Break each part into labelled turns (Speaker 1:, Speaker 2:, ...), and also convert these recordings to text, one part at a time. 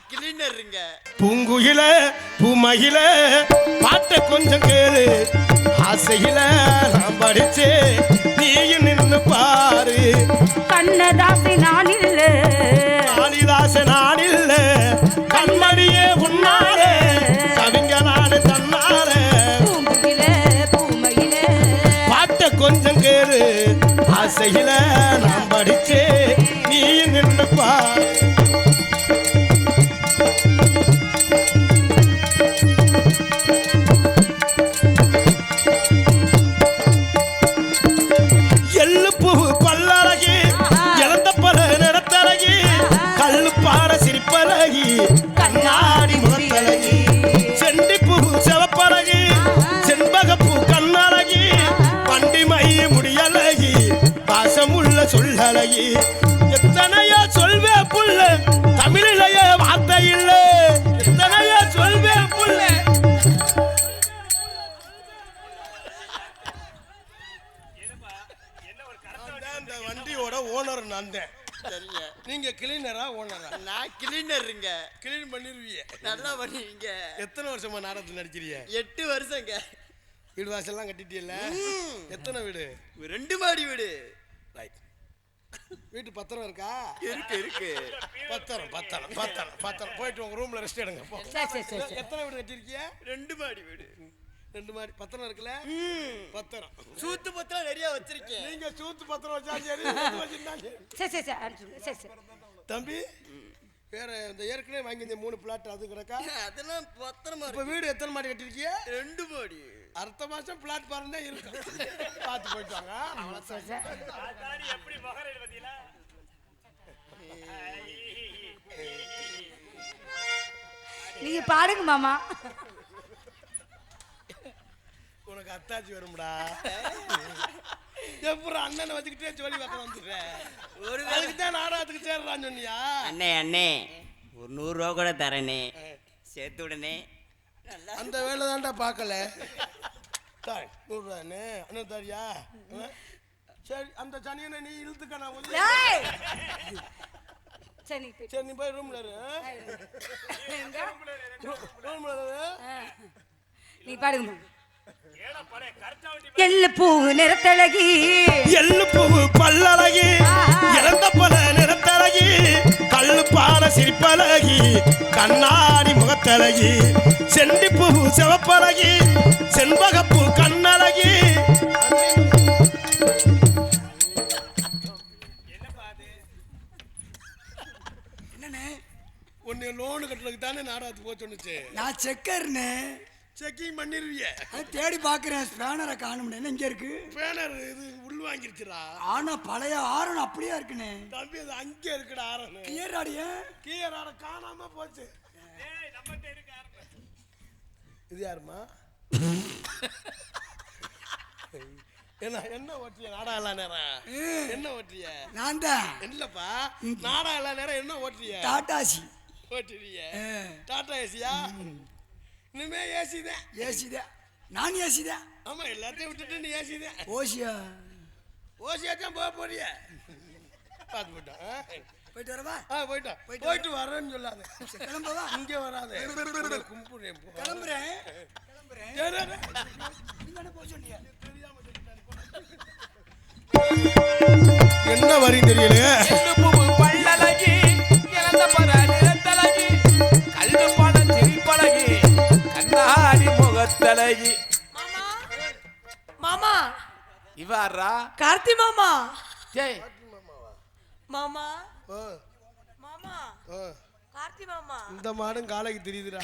Speaker 1: நான் கிளீனருங்க.
Speaker 2: பூங்குயில பூமகில பாட்ட கொஞ்சம் கேளு. ஆசையில நான் படிச்சே நீயும் நின்னு பாரு.
Speaker 3: கண்ணதாசி நான் இல்ல
Speaker 2: காளிதாச நாடில்ல கண்மணியே உன்னாலே. கவிஞ நாடு தன்னாலே.
Speaker 3: பூங்குயில பூமையில.
Speaker 2: பாட்ட கொஞ்சம் கேளு. ஆசையில நான் படிச்சே நீயும் நின்னு பாரு. சொல்லழகி எத்தனையோ சொல்வே புள்ள. தமிழிலேயே வார்த்தை இல்லை. எத்தனையோ சொல்வே புள்ள. இந்த வண்டியோட ஓனர் நான் தான். நீங்க கிளீனரா ஓனரா
Speaker 1: நான் கிளீனருங்க
Speaker 2: கிளீன் பண்ணிருவீங்க
Speaker 1: நல்லா பண்ணுவீங்க
Speaker 2: எத்தனை வருஷமா நாடகத்தில் நடிக்கிறீங்க
Speaker 1: எட்டு வருஷங்க.
Speaker 2: வீடு வாசல்லாம் கட்டிட்டீல்ல எத்தனை வீடு?
Speaker 1: ரெண்டு மாடி வீடு.
Speaker 2: ரைட் வீட்டு பத்திரம் இருக்கா?
Speaker 1: இருக்கு இருக்கு.
Speaker 2: பத்திரம் பத்திரம் பத்திரம் பத்திரம். போயிட்டு உங்க ரூம்ல ரெஸ்ட் எடுங்க எத்தனை வீடு கட்டிருக்கீங்க
Speaker 1: ரெண்டு மாடி வீடு.
Speaker 2: ரெண்டு மாதிரி பத்திரம் இருக்குல்ல? பத்திரம்.
Speaker 1: சூத்து பத்திரம் நிறைய வச்சிருக்கேன்.
Speaker 2: நீங்க சூத்து பத்திரம் வச்சாலும் தம்பி வேற இந்த ஏற்கனவே வாங்கி இந்த மூணு பிளாட் அது கிடக்கா?
Speaker 1: அதெல்லாம் பத்திரமா
Speaker 2: இப்ப வீடு எத்தனை மாடி கட்டிருக்கீங்க
Speaker 1: ரெண்டு மாடி.
Speaker 2: அடுத்த மாசம் பிளாட் பாருங்க இருக்கு பார்த்து போயிட்டு வாங்க
Speaker 3: சரி சரி. நீங்க பாடுங்க மாமா.
Speaker 2: உனக்கு அத்தாச்சி வரும்டா. எப்படி அண்ணனை வச்சுக்கிட்டே சொல்லி பார்க்க வந்துடுறேன்
Speaker 1: ஒரு
Speaker 2: அதுக்கு தான் நாடகத்துக்கு சேர்றான்னு சொன்னியா?
Speaker 1: அண்ணே அண்ணே ஒரு நூறு ரூபா கூட தரேனே. சேர்த்து உடனே நல்லா
Speaker 2: அந்த வேலை தான்டா பார்க்கல. தாய் நூறுரூவாண்ணே அண்ணன் தாரியா ஆ? சரி அந்த சனியனை நீ இழுத்துக்க நான் உள்ள
Speaker 3: ஏய்! சரி நீ போய்
Speaker 2: சரி நீ போய் ரூம்ல இரு
Speaker 3: எங்க?
Speaker 2: ரூம்ல இரு
Speaker 3: ஆ. நீ பாடுங்க மாமா. எள்ளு பூ நிறத்தழகி
Speaker 2: எள்ளு பூவு பல்லழகி இறந்த பல நிறத்தழகி கல்லு பால சிரிப்பழகி கண்ணாடி முகத்தழகி செண்டி பூவு சிவப்பழகி செண்பகப்பூ தானே நாடகத்துக்கு போக சொன்னுச்சு.
Speaker 4: நான் செக்கர்னே.
Speaker 2: செக்கிங் பண்ணிருவிய.
Speaker 4: அது தேடி பார்க்குறேன் ஸ்பேனரை காணும்னே. என்ன இங்கே இருக்கு?
Speaker 2: பேனர் இது உள் வாங்கிருச்சுடா.
Speaker 4: ஆனா பழைய ஆரணம் அப்படியே இருக்குண்ணே
Speaker 2: தம்பி அது அங்கே இருக்குடா ஆரனு.
Speaker 4: கிளியர் ஆடிய
Speaker 2: கீழாட காணாம போச்சு. இது யாருமா என்ன என்ன ஓட்டிய? நாடகம் எல்லா நேரம் என்ன ஓட்டிய?
Speaker 4: நான் தான்.
Speaker 2: இல்லப்பா நாடகம் எல்லா நேரம் என்ன ஓட்டுறிய
Speaker 4: டாட்டாசி.
Speaker 2: ஓட்டுறிய டாடா ஏசியா? இனிமே ஏசி தான்
Speaker 4: ஏசி தான் நான் ஏசி தான்
Speaker 2: ஆமா எல்லாத்தையும் விட்டுட்டு நீ ஏசி தான்
Speaker 4: ஓசியா.
Speaker 2: ஓசியா தான் போக போறிய. பார்த்து போட்டோம் ஆ?
Speaker 4: போயிட்டு வரவா?
Speaker 2: ஆ போயிட்டோம்
Speaker 4: போயிட்டு
Speaker 2: போயிட்டு வரேன்னு சொல்லாத.
Speaker 4: கிளம்பவா
Speaker 2: இங்கே வராத. கும்பிடுறேன்.
Speaker 4: கிளம்புறேன்.
Speaker 2: என்ன வரி தெரியல
Speaker 5: முகத்தழகி
Speaker 6: மாமா மாமா.
Speaker 5: இவாரா?
Speaker 6: கார்த்தி மாமா.
Speaker 5: ஜெய்
Speaker 6: மாமா.
Speaker 2: ஓ,
Speaker 6: மாமா.
Speaker 2: ஓ.
Speaker 6: கார்த்தி மாமா.
Speaker 2: இந்த மாடும் காலைக்கு தெரியுதுடா.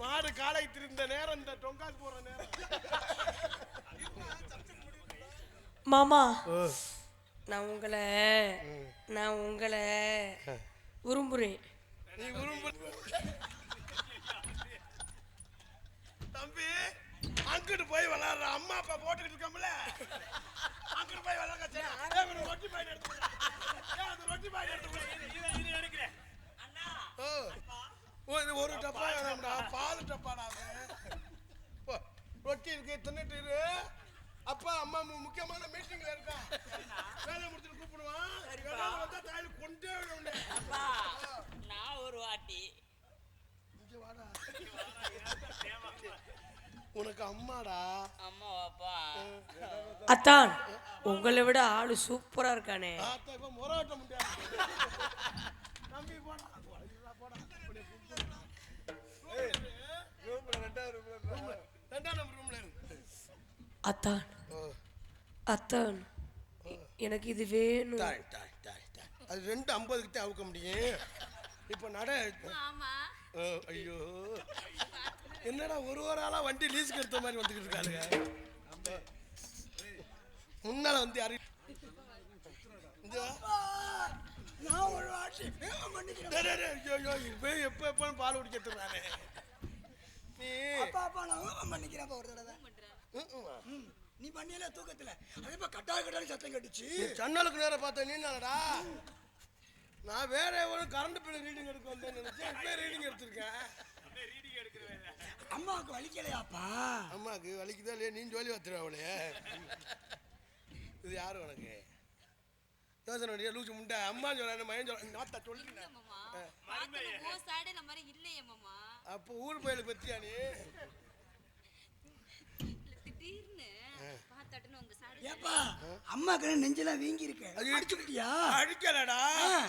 Speaker 2: மாடு காலைக்கு திரிந்த நேரம் இந்த டொங்காசு போற நேரம்.
Speaker 6: மாமா. நான் உங்களை நான் உங்களை விரும்புறேன்.
Speaker 2: நீ விரும்ப தம்பி அங்கிட்டு போய் விளையாடுற அம்மா அப்பா போட்டுக்கிட்டு இருக்கோம்ல. அங்கிட்டு போய் ஒரு ரொட்டி பாய் எடுத்து கொடு. ஏய், அந்த ரொட்டி பாய் எடுத்து கொடு. ஓ. ஓ, இது ஒரு டப்பா வேணாம்டா. பால் டப்பாடா ரொட்டி இருக்கு தின்னுட்டு இரு. அப்பா அம்மா முக்கியமான மீட்டிங்ல இருக்கா. வேலை முடிச்சுட்டு கூப்பிடுவான். வேலை வந்தா தாயில் கொண்டே விட
Speaker 1: நான் ஒரு வாட்டி
Speaker 2: வாடா. உனக்கு அம்மாடா.
Speaker 1: அம்மா அப்பா
Speaker 6: அத்தான் உங்களை விட ஆளு சூப்பரா இருக்கானே. அத்தான் அத்தான் எனக்கு இது வேணும்.
Speaker 2: அது ரெண்டு ஐம்பதுக்கிட்ட அவுக்க முடியும். இப்போ நட. ஐயோ. என்னடா ஒரு ஒரு ஆளா வண்டி லீஸுக்கு எடுத்த மாதிரி வந்துக்கிட்டு இருக்காளுங்க. முன்னால வந்து வா.
Speaker 4: நான் ஒரு வாட்டி
Speaker 2: இப்ப எப்ப எப்ப பால் குடிக்கிறதுனாலே நீ.
Speaker 4: அப்பா அப்பா நான் வேகம் பண்ணிக்கிறேன் ஒரு தடவை. நீ பண்ணியல தூக்கத்துல. அதே மாதிரி கட்டாய கட்டாய சத்தம் கட்டுச்சு.
Speaker 2: ஜன்னலுக்கு நேரம் பார்த்த நீ என்னடா? நான் வேற ஒரு கரண்ட் பில் ரீடிங் எடுக்க வந்தேன்னு நினைச்சேன். இப்ப ரீடிங் எடுத்திருக்கேன்
Speaker 4: அம்மாவுக்கு வலிக்கலையாப்பா?
Speaker 2: அம்மாக்கு வலிக்குதா இல்லையா நீ ஜோலி வத்துருவ அவளைய இது யாரு உனக்கு? யோசனை பண்ணியா? லூசு முண்டை. அம்மா சொல்ல மயன் சொல்ல நாத்தா சொல்லிட்டேன் அப்போ ஊர் பயலுக்கு பத்தியா நீ?
Speaker 4: ஏப்பா அம்மாக்கு நெஞ்செல்லாம் வீங்கி இருக்கு
Speaker 2: அது
Speaker 4: அடிச்சுக்கிட்டியா?
Speaker 2: அடிக்கலடா.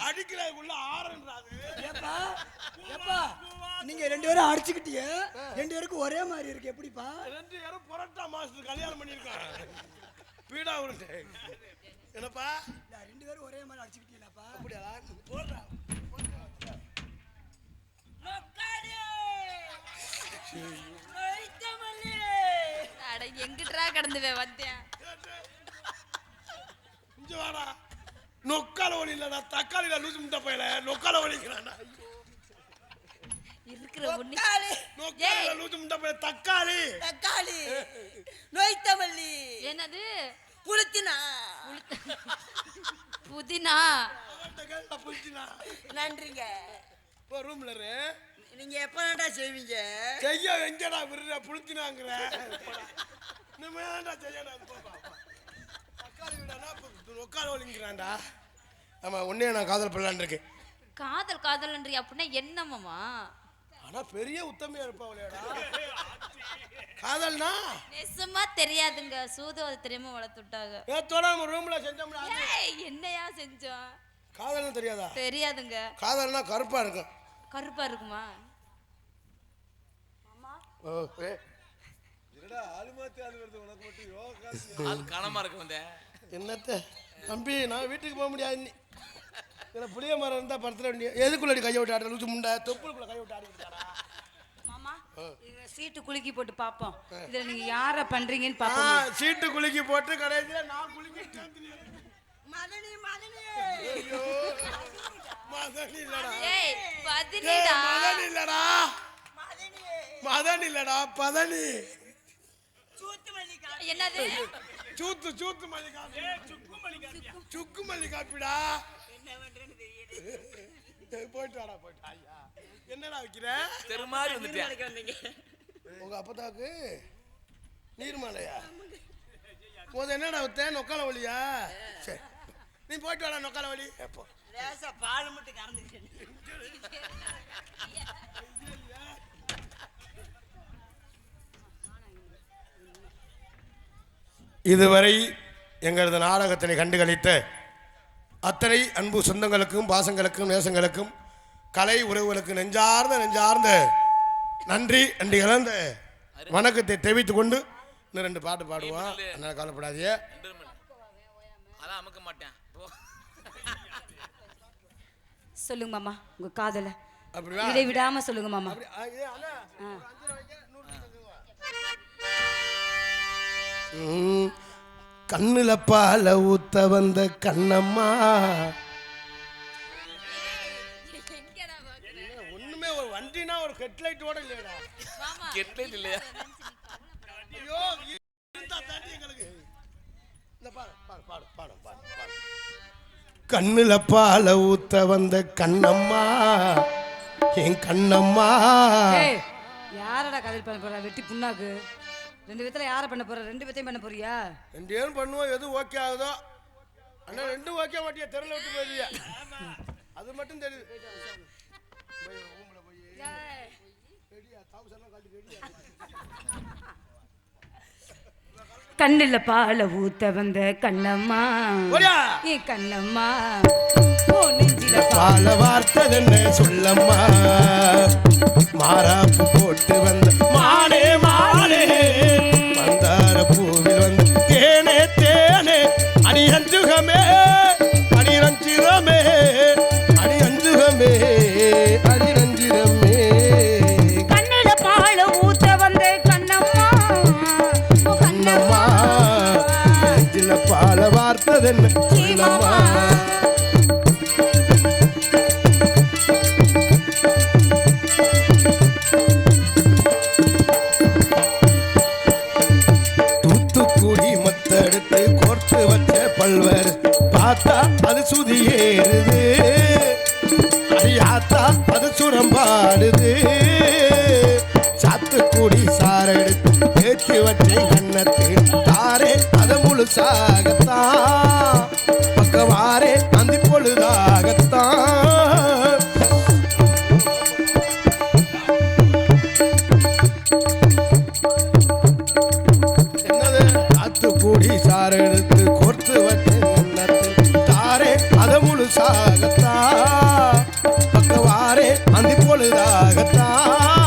Speaker 2: அடிக்கல உள்ள ஆரன்றாது
Speaker 4: ஏப்பா ஏப்பா நீங்க ரெண்டு பேரும் அடிச்சுக்கிட்டிய? ரெண்டு பேருக்கும் ஒரே மாதிரி இருக்கு எப்படிப்பா?
Speaker 2: ரெண்டு பேரும் புரட்டா மாசத்துக்கு கல்யாணம் பண்ணியிருக்கான் பீடா உருண்டு என்னப்பா?
Speaker 4: ரெண்டு பேரும் ஒரே மாதிரி அடிச்சுக்கிட்டீங்களாப்பா?
Speaker 2: அப்படியா? போடுறா.
Speaker 3: அட எங்கிட்டா கடந்துவே வந்தேன்
Speaker 2: இங்க வாடா. நொக்கால ஒளி இல்லடா தக்காளியில லூசு முட்டை போயல. நொக்கால ஒளிக்கிறான்டா
Speaker 3: இருக்கிற ஒண்ணு
Speaker 2: நொக்கால. லூசு முட்டை போயல. தக்காளி.
Speaker 6: தக்காளி. நோய்த்தமல்லி
Speaker 3: என்னது?
Speaker 6: புளுத்தினா.
Speaker 3: புதினா?
Speaker 2: புடிச்சுனா.
Speaker 6: நன்றிங்க.
Speaker 2: இப்போ ரூம்ல இரு.
Speaker 6: நீங்க எப்படா செய்வீங்க?
Speaker 2: செய்ய எங்கடா விடுற? புளுத்தினாங்கிற இனிமே தான்டா செய்யணும். தக்காளி விடானா நொக்கால ஒளிங்கிறான்டா ஆமா உன்னையே நான் காதல் பண்ணலான்னு இருக்கேன்.
Speaker 3: காதல் காதல்ன்றி அப்படின்னா என்ன மாமா?
Speaker 2: ஆனா பெரிய உத்தமையா இருப்பாவளேடா காதல்னா?
Speaker 3: நெசமா தெரியாதுங்க. சூதுவதை தெரியாம வளர்த்து விட்டாங்க.
Speaker 2: நேத்தோட நம்ம ரூம்ல செஞ்சோம்னா
Speaker 3: என்னையா செஞ்சோம்?
Speaker 2: காதல்னு தெரியாதா?
Speaker 3: தெரியாதுங்க.
Speaker 2: காதல்னா கருப்பா இருக்கும்.
Speaker 3: கருப்பா இருக்குமா
Speaker 2: ஓ, ஏ,
Speaker 5: ஆள் காணாம இருக்க வந்தேன்
Speaker 2: என்னத்த? தம்பி நான் வீட்டுக்கு போக முடியாது. இதில் புளிய மரம் இருந்தால் படுத்துட வேண்டிய எதுக்குள்ளடி கையை விட்டு ஆடுற? லூசு முண்டை தொப்புளுக்குள்ள கையை விட்டு
Speaker 3: இதுல சீட்டு குலுக்கி போட்டு பாப்போம். இதுல நீங்க யார பண்றீங்கன்னு
Speaker 2: ஆ
Speaker 3: பாப்போம்.
Speaker 2: சீட்டு குலுக்கி போட்டு கடைசியில் நான் குலுக்கிட்டேன்.
Speaker 6: மதனி மதனி.
Speaker 2: ஐயோ மதன் இல்லடா.
Speaker 3: ஏய்
Speaker 2: ஏய்,
Speaker 3: பதினிடா
Speaker 2: மதன் இல்லடா.
Speaker 6: மதனி
Speaker 2: இல்லடா பதனி.
Speaker 3: என்னது?
Speaker 2: சூத்து சூத்து மல்லி காப்பி சுக்கு மல்லி காப்பிடா போயிட்டு வாடா போயிட்டு. ஐயா என்னடா வைக்கிற?
Speaker 5: தெரு மாதிரி வந்துட்டேன்
Speaker 2: உங்க அப்பதாக்கு நீர்மலையா போது என்னடா வித்த நொக்கால வழியா சரி நீ போயிட்டு வாடா நொக்கால வழி எப்போ
Speaker 6: லேசா பால் மட்டும் கறந்துக்கிட்டேன்
Speaker 2: இதுவரை எங்களது நாடகத்தினை கண்டுகளித்த அத்தனை அன்பு சொந்தங்களுக்கும் பாசங்களுக்கும் நேசங்களுக்கும் கலை உறவுகளுக்கு நெஞ்சார்ந்த நெஞ்சார்ந்த நன்றி நன்றி கலந்த வணக்கத்தை தெரிவித்துக் கொண்டு இன்னும் ரெண்டு பாட்டு பாடுவோம். அதனால கவலைப்படாதீங்க.
Speaker 5: அதான் அமுக்க மாட்டேன். போ.
Speaker 3: சொல்லுங்க மாமா உங்க காதல.
Speaker 2: அப்படி வா.
Speaker 3: இடை விடாம சொல்லுங்க மாமா
Speaker 2: கண்ணுல பால ஊத்த வந்த கண்ணம்மா. ஒண்ணுமே ஒரு வண்டினா ஒரு ஹெட்லைட்டோட இல்லையடா?
Speaker 5: கெட்லைட் இல்லையா?
Speaker 2: ஐயோ எங்களுக்கு. இந்த பாரு பாரு பாடு பாடு பாடு பாடு கண்ணுல பால ஊத்த வந்த கண்ணம்மா. என் கண்ணம்மா.
Speaker 3: யாரடா காதல் பண்ண போறா? வெட்டி புண்ணாக்கு. ரெண்டு பேத்துல யார பண்ண போற? ரெண்டு பேத்தையும் பண்ண போறியா?
Speaker 2: ரெண்டு பேரும் பண்ணுவோம் எது ஓகே ஆகுதோ? அண்ணா ரெண்டும் ஓகே மாட்டியா? தெருல விட்டு போயிருவியா அது மட்டும் தெரியுது. ரெடியா தாவுசெல்லாம் காட்டி ரெடியா
Speaker 3: கண்ணுல பால ஊத்த வந்த கண்ணம்மா. ஏ கண்ணம்மா ஓ நெஞ்சில
Speaker 2: பால வார்த்ததென்ன சொல்லம்மா? மாறாப்பு போட்டு வந்த மானே மானே. வார்த்ததென்ன சொல்லம்மா தூத்துக்குடி மத்தெடுத்து கோர்த்து வச்ச பல்வர் பார்த்தா அது சுதி ஏறுது सकता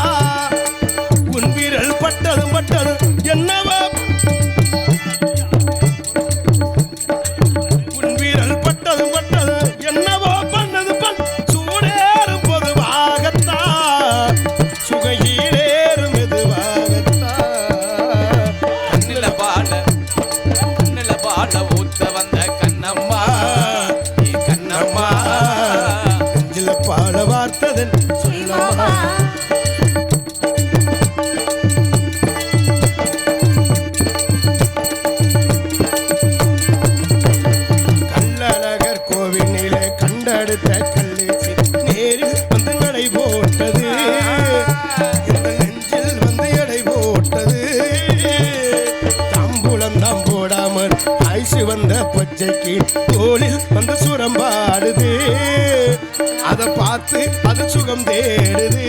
Speaker 2: சுகம் தேடுது.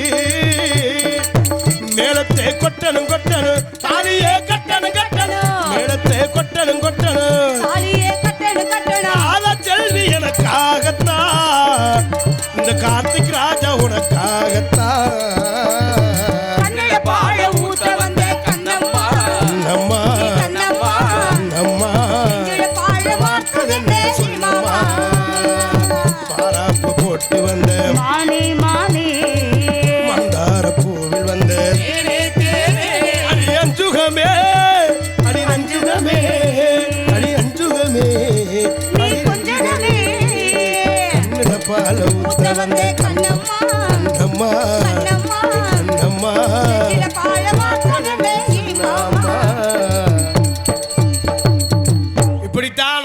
Speaker 2: மேளத்தை கொட்டணும் கொட்டணும். தாலியே கட்டணும் கட்டணும். மேளத்தை கொட்டணும் கொட்டணும்.
Speaker 3: தாலியே
Speaker 2: செல்வி எனக்காகத்தான். இந்த கார்த்திக் ராஜா உனக்காகத்தான்.
Speaker 3: வந்த கண்ணம்மா.